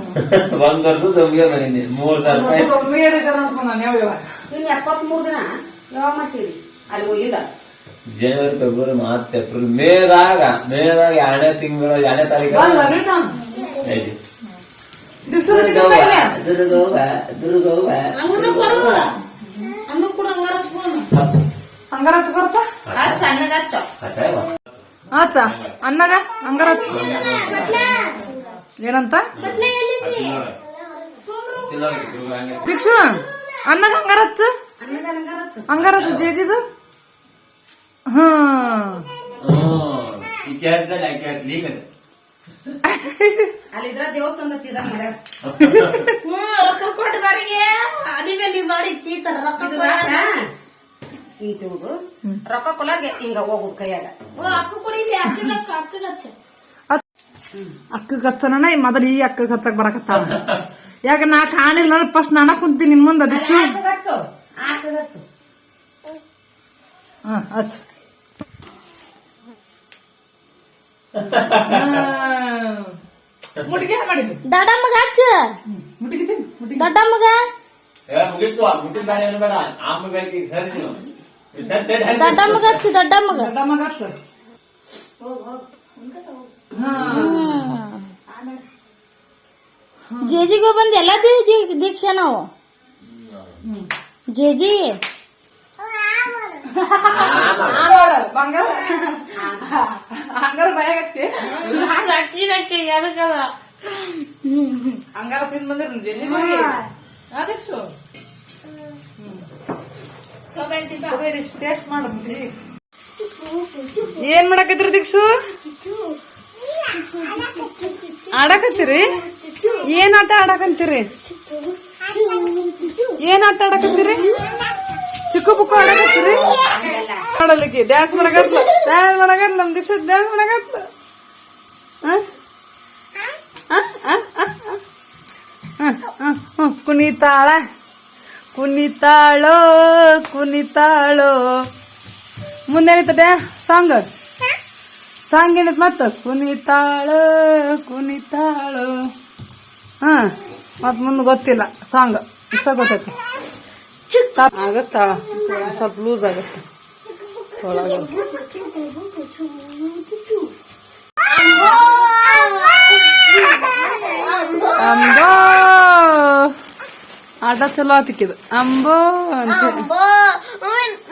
ಒಂದ್ ವರ್ಷದ ನಮ್ಗೆ ಬಂದಿನಿ ಮೂರ್ ಸಾವಿರ ರೂಪಾಯಿ. ಒಮ್ಮೆ ರಿಚಾರ್ಜ್ ಅನ್ಸ್ಕೊಂಡ್ ನಾನು ಯಾವ ಇವಾಗ ಇನ್ನು ಎಪ್ಪತ್ಮೂರು ದಿನ ಯಾವಾಗ ಮಾಡ್ಸಿರಿ ಅಲ್ಲಿ ಹೋಗಿಲ್ಲ ಜನವರಿ ಫೆಬ್ರವರಿ ಮಾರ್ಚ್ ಏಪ್ರಿಲ್ ಮೇದಾಗ ಮೇದಾಗ ಎರಡನೇ ತಿಂಗಳ ಎರಡನೇ ತಾರೀಕು ದುರ್ಗವ್ವ. ದುರ್ಗವ್ವ ದುರ್ಗವ್ವ ಹಂಗಾರ ಹಚ್ಕೊರಪ್ಪ ಹಚ್ಚ ಅನ್ನಗ ಹಚ್ಚ. ಆಚ ಅನ್ನಗ ಹಂಗಾರ ಹಚ್ಚ. ಏನಂತ? ಭಿಕ್ಷು ಅನ್ನಗ ಹಂಗಾರ ಹಚ್ಚ. ಹಂಗಾರ ಹಚ್ಚ ಜೇಜಿದು. ಈಗ ಅಲ್ಲಿದ್ರ ದೇವಸ್ಥಾನ ಹ್ಮ್ ರೊಕ್ಕ ಕೊಟ್ಟದಾರಿಗೆ ಅಲ್ಲಿ ಮೇಲೆ ಮಾಡಿ ತೀತಾರ ರೊಕ್ಕ ಇದು ತಿಳ್ದು ರೊಕ್ಕ ಕೊಲಾರ್ಗೆ ಹಿಂಗ ಹೋಗುದು ಕೈಯಾಗ. ಅಕ್ಕ ಅಕ್ಕ ಅಕ್ಕಗ ಹಚ್ಚನ ಮೊದಲು ಈ ಅಕ್ಕ ಹಚ್ಚಕ್ ಬರಕತ್ತಾವ ಯಾಕ ನಾ ಕಾಣಿಲ್ಲ ಫಸ್ಟ್ ನಾನ ಕುಂತೀನಿ ನಿನ್ ಮುಂದ ಅದಕ್ಕೆ ಹಚ್ಚು ಮುಟ್ಟಿಗೆ ದಡಮ್ಮಗ ಹಚ್ಚ. ಮುಟ್ಟಿಗೆ ತಿನ್ನು ಮುಟ್ಟಿಗೆ ದೊಡ್ಡಮ್ಮಗ? ಏ, ಮುಗೀತು ಮುಟ್ಟಿನ ಬೇಡ ಏನು ಬೇಡ. ಆಮ ಬೇಕು ಈಗ ಸರಿ ನೀವು ನೀವು ಸರಿ ಸೈಡ್ ಹಾಕಿ ದೊಡ್ಡಮ್ಮಗ ಹಚ್ಚ ದೊಡ್ಡಮ್ಮಗ ದೊಡ್ಡ ಮಗ ಹಚ್ಚ ಹಾ ಜೇಜಿಗೆ ಬಂದ್ ಎಲ್ಲ ದೀಕ್ಷಾ ನಾವು ಜೇಜಿ ಆ ನೋಡ ಬಂಗಾರ ಹಂಗಾರ ಭಯ ಆಗತ್ತೆ ಹಂಗಾರ ತಿಂದ್ ಬಂದಿರ ಜಲ್ದಿ ಮಾಡಿ ಅದಕ್ಷು ಟೇಸ್ಟ್ ಮಾಡು ಮುಟ್ಟಿ. ಏನ್ ಮಾಡಕತ್ತಿರ ದೀಕ್ಷು? ಆಡಕತ್ತೀರಿ? ಏನ್ ಆಟ ಆಡಕಂತೀರಿ? ಏನ್ ಆಟ ಆಡಕತ್ತೀರಿ? ಚಿಕ್ಕ ಬುಕ್ಕ ಆಡಕತ್ತೀರಿ? ಆಡಲಿಕ್ಕೆ ಡ್ಯಾನ್ಸ್ ಮಾಡಕತ್ಲ ಡ್ಯಾನ್ಸ್ ಮಾಡಕತ್ ನಮ್ ದೀಕ್ಷಾ ಡ್ಯಾನ್ಸ್ ಮಾಡಕತ್ಲ? ಕುಣಿತಾಳ. ಕುಣಿತಾಳೋ ಕುಣಿತಾಳೋ. ಮುಂದೇನಿತ ಡ್ಯಾ ಸಾಂಗ್ ಸಾಂಗ್ ಏನಿತ್ ಮತ್ತ? ಕುಣಿತಾಳು ಕುಣಿತಾಳು. ಹಾ ಮತ್ ಮುಂದ್ ಗೊತ್ತಿಲ್ಲ ಸಾಂಗ್ ಇಷ್ಟ ಗೊತ್ತೈತಿ. ಆಗತ್ತಾಳ ಸ್ವಲ್ಪ ಲೂಸ್ ಆಗತ್ತೆ. ಒಳಗೆ ಅಂಬೋ! ಆಟ ಚಲೋ ಆತಿಕ್ಕಿದು ಅಂಬೋ ಅಂತ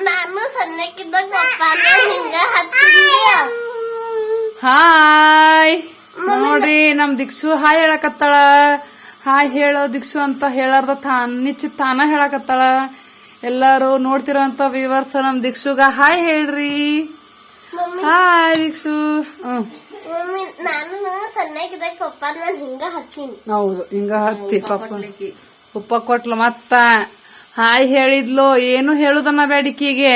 ನಾನು ಸಣ್ಣಕ್ಕಿದ್ದಾಗ ಪಪ್ಪಾನ ಹಿಂಗ ಹತ್ತಿದ್ದೆ ಹಾಯ್. ನೋಡ್ರಿ ನಮ್ ದಿಕ್ಷು ಹಾಯ್ ಹೇಳಕತ್ತಾಳ. ಹಾಯ್ ಹೇಳೋ ದಿಕ್ಷು ಅಂತ ಹೇಳಾರ್ದ ತಾನ್ ನಿಚ್ಚಿ ತಾನ ಹೇಳಕತ್ತಾಳ. ಎಲ್ಲಾರು ನೋಡ್ತಿರೋಂತ ವಿವರ್ಸ್ ನಮ್ ದಿಕ್ಷುಗ ಹಾಯ್ ಹೇಳ್ರಿ. ಹಾಯ್ ದಿಕ್ಷು ಹ್ಮ್. ನಾನು ಸಣ್ಣಕ್ಕಿದ್ದಾಗ ಪಪ್ಪ ನಾನು ಹಿಂಗ ಹತ್ತೀನಿ. ಹೌದು ಹಿಂಗ ಹತ್ತಿ ಪಾಪ. ಉಪ್ಪ ಕೊಟ್ಲು ಮತ್ತ. ಹಾಯ್ ಹೇಳಿದ್ಲು ಏನು ಹೇಳುದನ್ನ ಬೇಡಿಕೆಗೆ.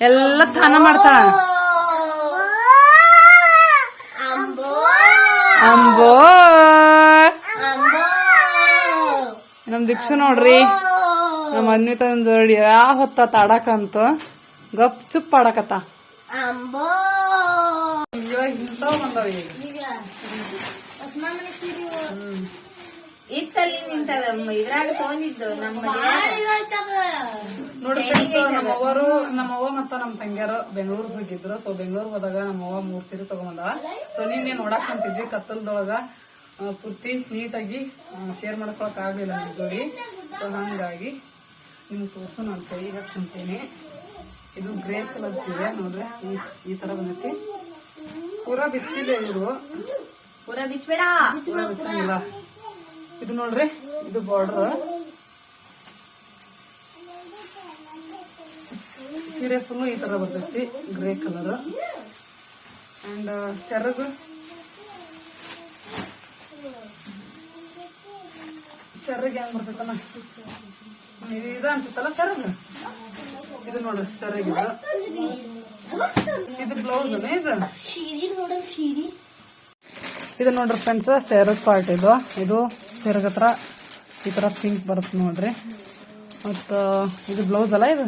ಎಲ್ಲ ತಾನ ಮಾಡ್ತಾಳ. ಅಂಬೋ. ನಮ್ ದಿಕ್ಷು ನೋಡ್ರಿ. ನಮ್ಮ ಅನ್ವಿತ ಜೋಡಿ ಯಾ ಹೊತ್ತ ಆಡಕಂತ ಗಪ್ ಚುಪ್ ಆಡಕತ್ತ ಇವಾಗ ಇಂಥವ್ ಬಂದವ ಈಗ. ಇತ್ತಲ್ಲಿ ನಿಂತದ ಇದ್ರಾಗ ತಗೊಂಡಿದ್ದು ನಮ್ಮ ನೋಡಿ friends, ನಮ್ಮ ಅವ್ವರು ನಮ್ಮ ಅವ್ವ ಮತ್ತ ನಮ್ಮ ತಂಗ್ಯಾರು ಬೆಂಗಳೂರಿಗೆ ಹೋಗಿದ್ರು. ಸೊ ಬೆಂಗಳೂರಿಗೆ ಹೋದಾಗ ನಮ್ಮವ್ವ ಮೂರ್ ಸೀರೆ ತಗೊಂಡ ಸೊ ನಿನ್ನೆ ನೋಡಕ್ ಅಂತಿದ್ವಿ ಕತ್ತಲ್ದೊಳಗ ಪೂರ್ತಿ ನೀಟಾಗಿ ಶೇರ್ ಮಾಡ್ಕೊಳಕ್ ಆಗ್ಲಿಲ್ಲ ಜೋಡಿ. ಸೊ ಹಂಗಾಗಿ ನಿಮ್ಗೆ ತೋರ್ಸೋಣ ಅಂತ ಈಗ ಕುಂತೀನಿ. ಇದು ಗ್ರೇ ಕಲರ್ ಸೀರೆ ನೋಡ್ರಿ ಈ- ತರ ಬಂದೈತಿ. ಪೂರಾ ಬಿಚ್ಚಿದೆ ಇವರು. ಪೂರ ಬಿಚ್ಚಬೇಡ ಪೂರಾ ಬಿಚ್ಚಂಗಿಲ್ಲ ಇದು ನೋಡ್ರಿ ಇದು ಬಾರ್ಡರ್ ಸೀರೆ ಫುಲ್ ಈ ತರ ಬರ್ತೈತಿ ಗ್ರೇ ಕಲರ್ ಅಂಡ್ ಸೆರಗ. ಸೆರಗ್ ಹೆಂಗ್ ಬರ್ತೈತಲ್ಲ ಇದು ಅನ್ಸುತ್ತಲ್ಲ ಸೆರಗ್? ಇದು ನೋಡ್ರಿ ಸೆರಗ್ ಇದು. ಇದು ಬ್ಲೌಸ್ ಇದು? ಇದು ನೋಡ್ರಿ ಫ್ರೆಂಡ್ಸ್ ಸೆರಗ್ ಪಾರ್ಟ್ ಇದು. ಇದು ಸೆರಗ್ ಹತ್ರ ಈ ತರ ಪಿಂಕ್ ಬರುತ್ತೆ ನೋಡ್ರಿ. ಮತ್ತು ಇದು ಬ್ಲೌಸ್ ಅಲ್ಲ ಇದು?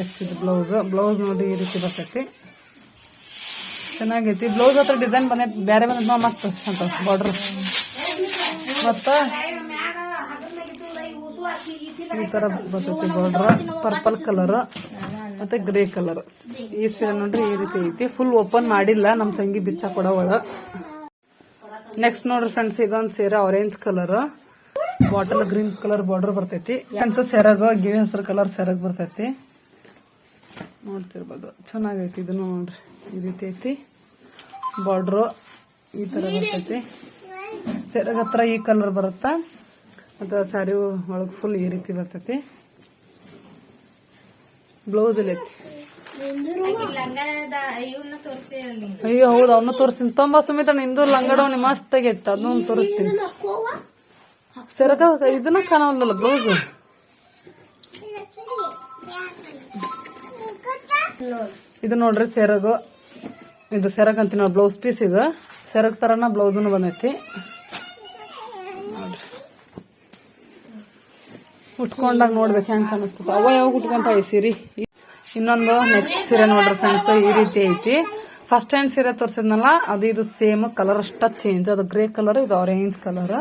ಎಸ್ ಇದು ಬ್ಲೌಸ್ ಬ್ಲೌಸ್ ನೋಡಿ ಈ ರೀತಿ ಬರ್ತೈತಿ. ಚೆನ್ನಾಗೈತಿ. ಬ್ಲೌಸ್ ಹತ್ರ ಡಿಸೈನ್ ಬಂದೈತಿ ಬೇರೆ ಬಂದೈತಿ ಮತ್ತೆ ಅಂತ ಬಾರ್ಡರ್ ಮತ್ತ ಈ ತರ ಬರ್ತೈತಿ ಬಾರ್ಡರ್ ಪರ್ಪಲ್ ಕಲರ್ ಮತ್ತೆ ಗ್ರೇ ಕಲರ್ ಈ ಸೀರೆ ನೋಡ್ರಿ ಈ ರೀತಿ ಐತಿ. ಫುಲ್ ಓಪನ್ ಮಾಡಿಲ್ಲ. ನಮ್ ತಂಗಿ ಬಿಚ್ಚ ಕೊಡವಳ. ನೆಕ್ಸ್ಟ್ ನೋಡ್ರಿ ಫ್ರೆಂಡ್ಸ್ ಇದೊಂದ್ ಸೀರೆ orange colour bottle green colour border ಬರ್ತೈತಿ. ಫ್ರೆಂಡ್ಸ್ ಸೆರಗ, ಗಿಳಿ ಹಸಿರು ಕಲರ್ ಸೆರಗ್ ಬರ್ತೈತಿ. ನೋಡ್ತಿರ್ಬೋದು. ಚೆನ್ನಾಗೈತಿ ಇದು ನೋಡ್ರಿ. ಈ ರೀತಿ ಐತಿ. ಬಾರ್ಡ್ರು ಈ ತರ ಬರ್ತೈತಿ. ಸೆರಗ್ ಹತ್ರ ಈ ಕಲರ್ ಬರುತ್ತಾ? ಮತ್ತು ಸ್ಯಾರಿ ಒಳಗೆ ಫುಲ್ ಈ ರೀತಿ ಬರ್ತೈತಿ. ಬ್ಲೌಸ್ ಅಲ್ಲಿ ಐತಿ. ಅಯ್ಯೋ ಹೌದು ಅವನ್ನ ತೋರಿಸ್ತೀನಿ. ತುಂಬಾ ಸಮೇತ ನಿಂದು ಲಂಗಡವನಿ ಮಸ್ತ್ ಆಗೈತೆ ಅದನ್ನ ತೋರಿಸ್ತೀನಿ. ಸೆರಗ ಇದನ್ನ ಕಾಣಲ್ಲ ಬ್ಲೌಸ್? ಇದು ನೋಡ್ರಿ ಸೆರಗು. ಇದು ಸೆರಗ್ ಅಂತೀನಿ ನೋಡ್ರಿ ಬ್ಲೌಸ್ ಪೀಸ್ ಇದು. ಸೆರಗ್ ತರನ ಬ್ಲೌಸ್ನು ಬಂದೈತಿ. ಉಟ್ಕೊಂಡಾಗ ನೋಡ್ಬೇಕು ಹೆಂಗ್ ಕಾಣಿಸ್ತದ ಅವ ಯಾವಾಗ ಉಟ್ಕೊಂತ ಈ ಸೀರೆ? ಇನ್ನೊಂದು ನೆಕ್ಸ್ಟ್ ಸೀರೆ ನೋಡ್ರಿ ಫ್ರೆಂಡ್ಸ್ ಈ ರೀತಿ ಐತಿ. ಫಸ್ಟ್ ಟೈಮ್ ಸೀರೆ ತೋರಿಸಿದ್ನಲ್ಲ ಅದು ಇದು ಸೇಮ್ ಕಲರ್ ಅಷ್ಟ ಚೇಂಜ್ ಅದು ಗ್ರೇ ಕಲರ್ ಇದು ಆರೆಂಜ್ ಕಲರ್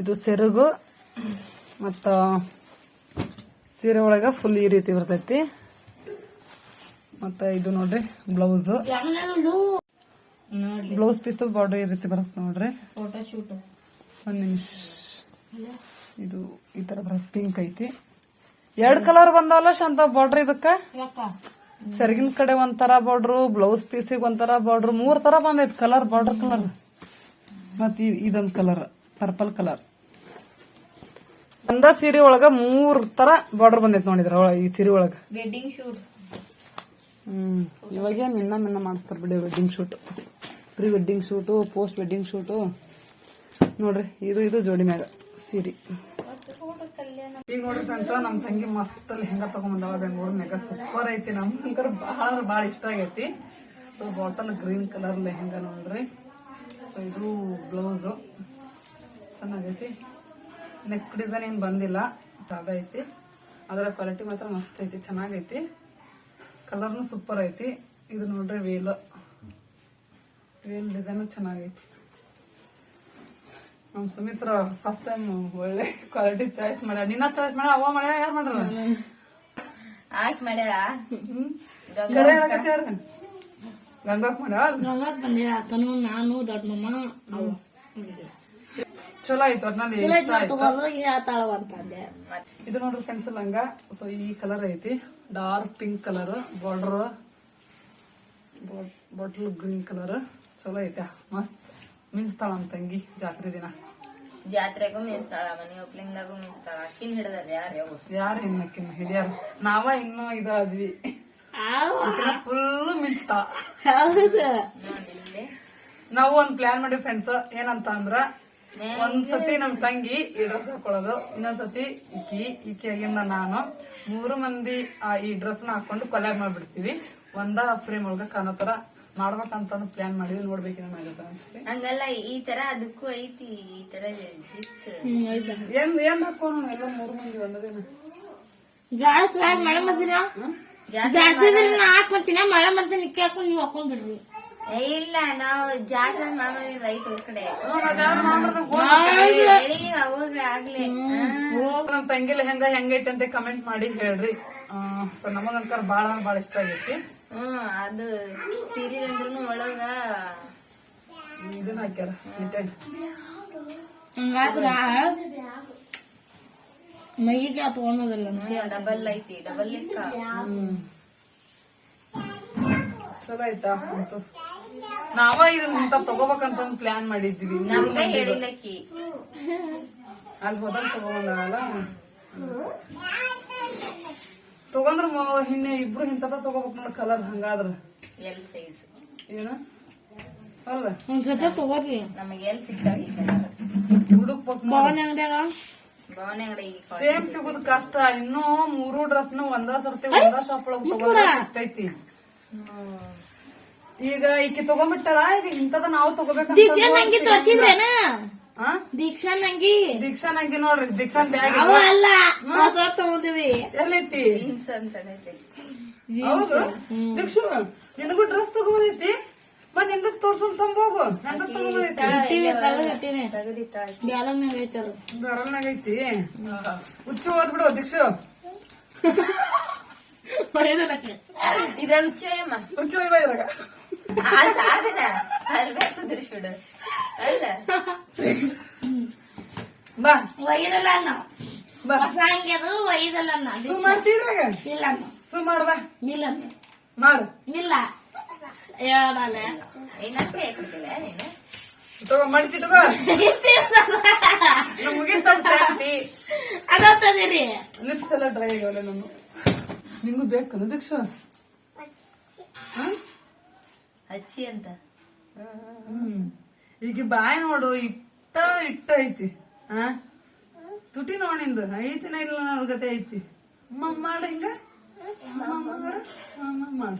ಇದು ಸೆರಗು ಮತ್ತ ಸೀರೆ ಒಳಗ ಫುಲ್ ಈ ರೀತಿ ಬರ್ತೈತಿ. ಮತ್ತ ಇದು ನೋಡ್ರಿ ಬ್ಲೌಸ್ ಬ್ಲೌಸ್ ಪೀಸ್ ಬಾರ್ಡರ್ ಈ ರೀತಿ ಬರುತ್ತೆ ನೋಡ್ರಿ. ಒಂದ್ ನಿಮಿಷ. ಇದು ಈ ತರ ಬರುತ್ತೆ ಪಿಂಕ್ ಐತಿ. ಎರಡ್ ಕಲರ್ ಬಂದವಲ್ಲ ಶಾಂತ ಬಾರ್ಡ್ರ್ ಇದಕ್ಕ? ಸೆರಗಿನ ಕಡೆ ಒಂಥರ ಬಾರ್ಡ್ರು ಬ್ಲೌಸ್ ಪೀಸಿಗೆ ಒಂಥರ ಬಾರ್ಡ್ರು ಮೂರ್ ತರ ಬಂದೈತಿ ಕಲರ್ ಬಾರ್ಡರ್ ಕಲರ್. ಮತ್ ಇದೊಂದ್ ಕಲರ್ ಪರ್ಪಲ್ ಕಲರ್. ಒಂದ ಸೀರೆ ಒಳಗ ಮೂರ್ ತರ ಬಾರ್ಡರ್ ಬಂದೈತಿ ನೋಡಿದ್ರ ಈ ಸೀರೆ ಒಳಗ. ವೆಡ್ಡಿಂಗ್ ಶೂಟ್ ಹ್ಮ್ ಇವಾಗೇನ್ ಮಿನ್ನ ಮಿನ್ನ ಮಾಡಿಸ್ತಾರ ಬಿಡಿ wedding shoot pre wedding shoot post wedding shoot ನೋಡ್ರಿ ಇದು ಇದು ಜೋಡಿ ಮ್ಯಾಗ ಸೀರೆ. ಈಗ ನೋಡ್ರಿ ಫ್ರೆಂಡ್ಸ್ ನಮ್ ತಂಗಿ ಮಸ್ತ್ ಹೆಂಗ ತಗೊಂಡ್ಬಂದವ ಬೆಂಗಳೂರು ಮ್ಯಾಗ. ಸೂಪರ್ ಐತಿ. ನಮ್ ಹಂಗಾರ ಬಹಳ ಬಹಳ ಇಷ್ಟ ಆಗೈತಿ. So bottle green colour lehenga ನೋಡ್ರಿ. ಸೊ ಇದು ಬ್ಲೌಸ್ ಚೆನ್ನಾಗೈತಿ. ನೆಕ್ ಡಿಸೈನ್ ಏನ್ ಬಂದಿಲ್ಲ. ಐತಿ. ಅದರ ಕ್ವಾಲಿಟಿ ಮಾತ್ರ ಮಸ್ತ್ ಐತಿ. ಚೆನ್ನಾಗೈತಿ. ಕಲರ್ನು ಸೂಪರ್ ಐತಿ. ಇದು ನೋಡ್ರಿ ವೇಲ್ ವೇಲ್ ಡಿಸೈನು ಚೆನ್ನಾಗೈತಿ. ನಮ್ ಸುಮಿತ್ರ ಫಸ್ಟ್ ಟೈಮ್ ಒಳ್ಳೆ ಕ್ವಾಲಿಟಿ ಚಾಯ್ಸ್ ಮಾಡ್ಯಾರ ನಿನ್ನ ಚಾಯ್ಸ್ ಮಾಡ್ಯಾರ ಅವ ಮಾಡ್ಯಾರ ಯಾರು ಮಾಡ್ರ ಆಕ್ ಮಾಡ್ಯಾರ ಗಂಗಾಕ್ ಮಾಡ್ಯಾರ ಗಂಗಾಕ್ ಬಂದಿಲ್ಲ. ಆತನು ನಾನು ದೊಡ್ಡ ಮಮ್ಮ ಚಲೋ ಆಯ್ತು ಒಟ್ನಲ್ಲಿ ಇದು ನೋಡ್ರಿ ಫ್ರೆಂಡ್ಸ್ ಲಂಗ ಸೊ ಈ ಕಲರ್ ಐತಿ. Dark pink colour border bottle green colour ಚಲೋ ಐತೆ ಮಸ್ತ್. ಮಿಂಚ್ತಾಳ ನಮ್ಮ ತಂಗಿ ಜಾತ್ರೆ ದಿನ. ಜಾತ್ರೆಗೂ ಮಿಂಚ್ತಾಳ ಮನಿ ಒಪ್ಲಿಂಗ್ದಾಗೂ ಮಿಂಚ್ತಾಳ ಅಕ್ಕಿನ ಹಿಡ್ದಾರ ಯಾರು? ಯಾವ ಯಾರು ಹೆಣ್ಣಕ್ಕಿನ ಹಿಡಿಯಾರ? ನಾವ ಇನ್ನೂ ಇದು ಆದ್ವಿ. ಫುಲ್ ಮಿಂಚ್ತಾಳ ನೋಡಿಲ್ಲೇ. ನಾವು ಒಂದ್ ಪ್ಲಾನ್ ಮಾಡಿ ಫ್ರೆಂಡ್ಸ್ ಏನಂತ ಅಂದ್ರ ಒಂದ್ಸತಿ ನಮ್ ತಂಗಿ ಈ ಡ್ರೆಸ್ ಹಾಕೊಳ್ಳೋದು ಇನ್ನೊಂದ್ಸತಿ ಈಕಿ ಆಗಿಂದ ನಾನು ಮೂರು ಮಂದಿ ಆ ಈ ಡ್ರೆಸ್ನ ಹಾಕೊಂಡು ಕೊಲೆ ಮಾಡ್ಬಿಡ್ತೀವಿ. ಒಂದ ಫ್ರೇಮ್ ಒಳಗ ಕಾಣೋ ತರ ಮಾಡ್ಬೇಕಂತ ಪ್ಲಾನ್ ಮಾಡಿವಿ ನೋಡ್ಬೇಕು ಏನಾಗತ್ತ ಹಂಗಲ್ಲ ಈ ತರ ಅದಕ್ಕೂ ಐತಿ ಈ ತರ ಜಿಪ್ಸ್ ಏನ್ ಏನ್ ಬೇಕು ಎಲ್ಲ ಮೂರ್ ಮಂದಿ ಒಂದದೇನ ಜಾಸ್ತಿ ಮಳೆ ಮಧ್ಯ ಜಾಸ್ತಿ ನಾಲ್ಕು ಮಳೆ ಮಧ್ಯ ನಿಕ್ಕಿ ಹಾಕೊಂಡು ನೀವು ಹಾಕೊಂಡ್ ಬಿಡ್ರಿ. ಇಲ್ಲ ನಾವು ಜಾತ್ರೆ ಮಾಮೂಲಿ ರೈತ ಊರ್ ಕಡೆ. ಅವಾಗ ಆಗ್ಲೇ. ನಮ್ ತಂಗಿಲ ಹೆಂಗ ಹೆಂಗೈತೆ ಅಂತ ಕಮೆಂಟ್ ಮಾಡಿ ಹೇಳ್ರಿ. ಸೊ ನಮಗಂತ ಬಾಳ ಅಂದ್ರ ಬಾಳ ಇಷ್ಟ ಆಗೈತಿ. ಹ್ಮ್ ಅದು ಸೀರೆ ಅಂದ್ರೂ ಒಳಗ ಇದನ್ನ ಹಾಕ್ಯಾರ knitted. ಹಂಗಾದ್ರ ಮೈಗೆ ತಗೊಳೋದಿಲ್ಲ ಡಬಲ್ ಐತಿ ಡಬಲ್ ಲೆಕ್ಕ ಹ್ಮ್. ಚಲೋ ಆಯ್ತಾ ಅಂತೂ ನಾವ ಇದನ್ನ ಇಂತ ತಗೋಬೇಕಂತ ಒಂದ್ ಪ್ಲಾನ್ ಮಾಡಿದ್ವಿ. ನಮ್ಗ ಹೇಳಿಲ್ಲಕ್ಕಿ ಅಲ್ಲಿ ಹೋದಾಗ ತಗೊಂಡಲ್ಲ ತಗೊಂಡ್ರ ಹಿಂದೆ ಇಬ್ರು ಇಂತದ ತಗೋಬೇಕು ನೋಡ ಕಲರ್ ಹಂಗಾದ್ರ. ಎಲ್ ಸೈಜ್ ಏನ? ಅಲ್ಲ. ಒಂದ್ಸತಿ ತಗೋರಿ. ನಮಗೆ ಎಲ್ ಸಿಗ್ತಾವ ಹುಡುಕ್ಬೇಕು ಪವನ್ ಅಂಗಡ್ಯಾಗ? ಅಂಗಡಿ ಸೇಮ್ ಸಿಗುದ್ ಕಷ್ಟ. ಇನ್ನೂ ಮೂರು ಡ್ರೆಸ್ ನು ಒಂದ ಸರ್ತಿ ಒಂದ ಶಾಪ್ ಒಳಗ್ ತಗೋತೈತಿ ಈಗ ಈಕಿ ತಗೊಂಡ್ಬಿಟ್ಟಾಳ ಈಗ ಇಂತದ ನಾವು ತಗೋಬೇಕಂತ ದೀಕ್ಷಾ ನಂಗಿ ದೀಕ್ಷಾ ನಂಗಿ ದೀಕ್ಷಾ ನೋಡ್ರಿ ದೀಕ್ಷಾ ಬ್ಯಾಗ್ ಅವ ಅಲ್ಲ ಹೊಸ ತಗೊಂಡಿವಿ. ಎಲ್ಲೈತಿ ಜೀನ್ಸ್ ಅಂತ ಹೌದು. ದೀಕ್ಷು ನಿನಗೂ ಡ್ರೆಸ್ ತಗೊಂಡೈತಿ ಮತ್ ಹಿಂದಕ್ ತೋರ್ಸನ್ ತಂಬೋಗು? ಹೆಂಗ ತಗೊಂಡೈತಿ ಹುಚ್ಚು ಓದ್ಬಿಡು ದೀಕ್ಷು. ಇದ್ರಾಗ ಉಚ್ಚಯಮ್ಮ ಹುಚ್ಚು ಒಯ್ಬಾ ಬೇಕು ಬಿಡು ಅಲ್ಲ? ಬಾ. ಒಯ್ದಲ್ಲ ಅಣ್ಣ ಬಾ. ಹೊಸ ಅಂಗಿ ಅದು ಒಯ್ದಲ್ಲ ಸು ಇಲ್ಲ ಅನ್ನ ಸು ಮಾಡ್ ಬಾ. ಇಲ್ಲ ಮಾಡು. ಇಲ್ಲ. ಯಾಡನೆ ಏನಂತ ಹೇಳ್ಕೊಡ್ತಿಲ್ಲ ನೀನು ತಗೋ ಮಡಿಚಿ ತಗೋ ಮುಗಿತ ಶಾಂತಿ ಅದತ್ತದಿರಿ ಲಿಪ್ಸ್ ಎಲ್ಲ ಡ್ರೈ ಆಗ್ಯಾವಲ್ಲ ನಮ್ಮ ನಿಂಗೂ ಬೇಕು ದೀಕ್ಷು. ಹಚ್ಚಿ ಅಂತ. ಈಗ ಬಾಯಿ ನೋಡು, ಇಟ್ಟ ಇಟ್ಟ ಐತಿ. ತುಟಿ ನೋಡಿಂದು ಐತಿನ ಇಲ್ಲ ನನ್ನ ಗತೆ ಐತಿ. ಅಮ್ಮ ಮಾಡ ಹಿಂಗ. ಮಾಡ.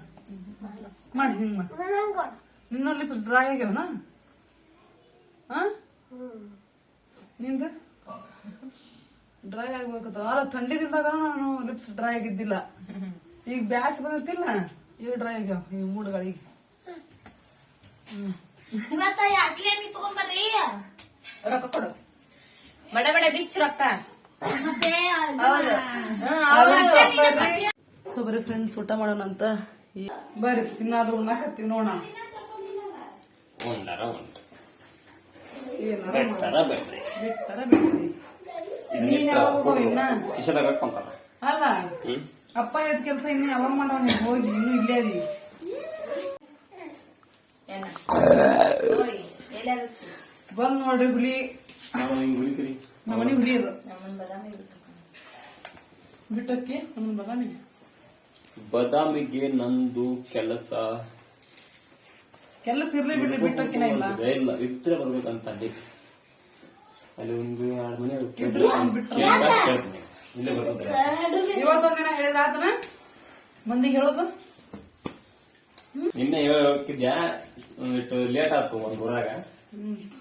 ಮಾಡ. ಹಿಂಗ್ ಮಾಡು. ನಿನ್ನ ಲಿಪ್ಸ್ ಡ್ರೈ ಆಗ್ಯಾವನ? ನಿಂದು? ಡ್ರೈ ಆಗ್ಬೇಕು ಅಲ್ಲ ಥಂಡಿದಿಂದಾಗ ನಾನು ಲಿಪ್ಸ್ ಡ್ರೈ ಆಗಿದ್ದಿಲ್ಲ. ಈಗ ಬ್ಯಾಸ್ ಬಂದಿತ್ತಿಲ್ಲ ಈಗ ಡ್ರೈ ಆಗ್ಯಾವ, ಈ ಮೂಡುಗಳಿಗೆ. ಇವತ್ತ ಅಸಲಿ ಅಂಗಿ ತಗೊಂಬರ್ರಿ. ರೊಕ್ಕ ಕೊಡು. ಬಡ ಬಡ ಬಿಚ್ಚು ರೊಕ್ಕ. ಮತ್ತೆ ಸೊ ಬರೀ ಫ್ರೆಂಡ್ಸ್ ಊಟ ಮಾಡೋಣ ಅಂತ ಬರ್ರಿ ಇನ್ನಾದ್ರೂ ಉಣ್ಣಾಕತ್ತೀವಿ ನೋಡೋಣ. ಒಂದರ ಒಂದು ಬೆಟ್ಟರ ಬೆಟ್ರಿ. ಬೆಟ್ಟರ ಬೆಟ್ರಿ. ನೀನ್ ಯಾವಾಗ ಇನ್ನ? ಅಲ್ಲ. ಅಪ್ಪ ಹೇಳಿದ ಕೆಲಸ ಇನ್ನು ಯಾವಾಗ ಮಾಡವ ಹೋಗಿ ಇನ್ನು ಇಲ್ಲೇ ಎಲ್ಲಾದ್ರು ಬಂದ್ ನೋಡ್ರಿ ಹುಲಿ. ನಮ್ಮನೆ ಹುಲಿ ಅದು. ನಮ್ಮನ್ ಬದಾಮಿ ಬಿಟ್ಟು. ಬಿಟ್ಟಕ್ಕೆ ನಮ್ಮ ಬದಾಮಿ ಬದಾಮಿಗೆ ನಂದು ಕೆಲಸ. ಕೆಲಸ ಇರ್ಲಿ ಬಿಡ್ರಿ ಬಿಟ್ಟಕ್ಕಿನ ಇಲ್ಲ. ಇಲ್ಲ ಇದ್ರೆ ಬರ್ಬೇಕಂತ ಅಲ್ಲಿ ಅಲ್ಲಿ ಒಂದು ಎರಡು ಮನೆ ಇವತ್ತೊಂದಿನ ಹೇಳಿದ್ರ ಆತನ? ಮಂದಿಗೆ ಹೇಳೋದು? ನಿನ್ನೆ ಹೋಗ್ತಿದ್ಯಾ ಇಟ್ಟು ಲೇಟ್ ಆಯ್ತು ಒಂದು ಊರಾಗ.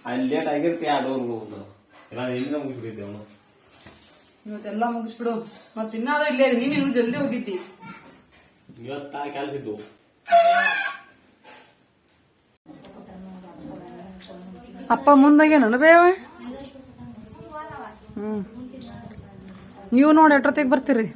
ಅಲ್ಲಿ ಲೇಟ್ ಆಗಿರ್ತಿ ಆ ಡೋರ್ ಹೋಗುದು ಇಲ್ಲ ಇಲ್ಲಿಂದ ಮುಗಿಸ್ಬಿಟ್ಟಿದ್ದೆ ಅವನು. ಇವತ್ತೆಲ್ಲ ಮುಗಿಸ್ಬಿಡು. ಮತ್ತೆ ಇನ್ನಾದ್ರೂ ಇಲ್ಲೇ ನೀನು ನೀನ್ ಇನ್ನು ಜಲ್ದಿ ಹೋಗಿದ್ದಿ. ಇವತ್ತ ಕೆಲಸ ಇದ್ದು. ಅಪ್ಪ ಮುಂದಾಗೆ ಬೇವ? ಹ್ಮ್. ನೀವು ನೋಡಿ ಎಟ್ರೊತ್ತಿಗೆ ಬರ್ತೀರಿ?